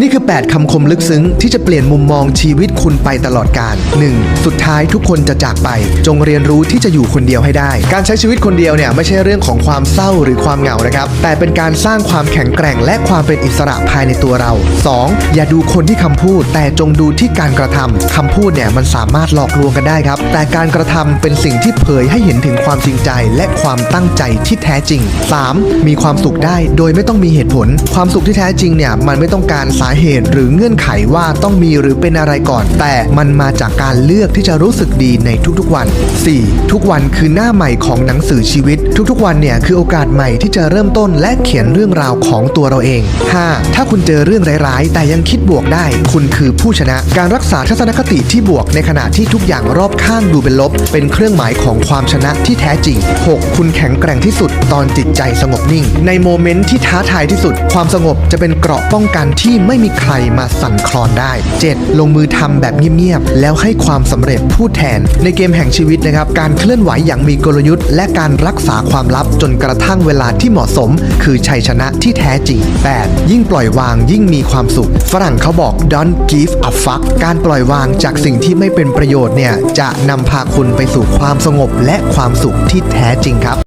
นี่คือ 8 คำคมลึกซึ้ง ที่จะเปลี่ยนมุมมองชีวิตคุณไปตลอดกาล 1. สุดท้ายทุกคนจะจากไป จงเรียนรู้ที่จะอยู่คนเดียวให้ได้ การใช้ชีวิตคนเดียวเนี่ยไม่ใช่เรื่องของความเศร้าหรือความเหงานะครับ แต่เป็นการสร้างความแข็งแกร่งและความเป็นอิสระภายในตัวเรา 2. อย่าดูคนที่คำพูด แต่จงดูที่การกระทำคำพูดเนี่ยมันสามารถหลอกลวงกันได้ครับ แต่การกระทำเป็นสิ่งที่เผยให้เห็นถึงความจริงใจ และความตั้งใจที่แท้จริง 3. มีความสุขได้โดยไม่ต้องมีเหตุผล ความสุขที่แท้จริงเนี่ยมันไม่ต้องการสาเหตุหรือเงื่อนไขว่าต้องมีหรือเป็นอะไรก่อน แต่มันมาจากการเลือกที่จะรู้สึกดีในทุกๆวัน 4. ทุกวันคือหน้าใหม่ของหนังสือชีวิต ทุกๆ วันเนี่ยคือโอกาสใหม่ที่จะเริ่มต้นและเขียนเรื่องราวของตัวเราเอง 5. ถ้าคุณเจอเรื่องร้ายๆ แต่ยังคิดบวกได้ คุณคือผู้ชนะ การรักษาทัศนคติที่บวกในขณะที่ทุกอย่างรอบข้างดูเป็นลบ เป็นเครื่องหมายของความชนะที่แท้จริง 6. คุณแข็งแกร่งที่สุดตอนจิตใจสงบนิ่ง ในโมเมนต์ที่ท้าทายที่สุด ความสงบจะเป็นเกราะป้องกันที่ไม่มีใครมาสั่นคลอนได้ 7. ลงมือทำแบบเงียบๆแล้วให้ความสำเร็จพูดแทน ในเกมแห่งชีวิตนะครับ การเคลื่อนไหวอย่างมีกลยุทธ์ และการรักษาความลับจนกระทั่งเวลาที่เหมาะสม คือชัยชนะที่แท้จริง 8. ยิ่งปล่อยวางยิ่งมีความสุข ฝรั่งเขาบอก don't give a fuck การปล่อยวางจากสิ่งที่ไม่เป็นประโยชน์เนี่ยจะนำพาคุณไปสู่ความสงบและความสุขที่แท้จริงครับ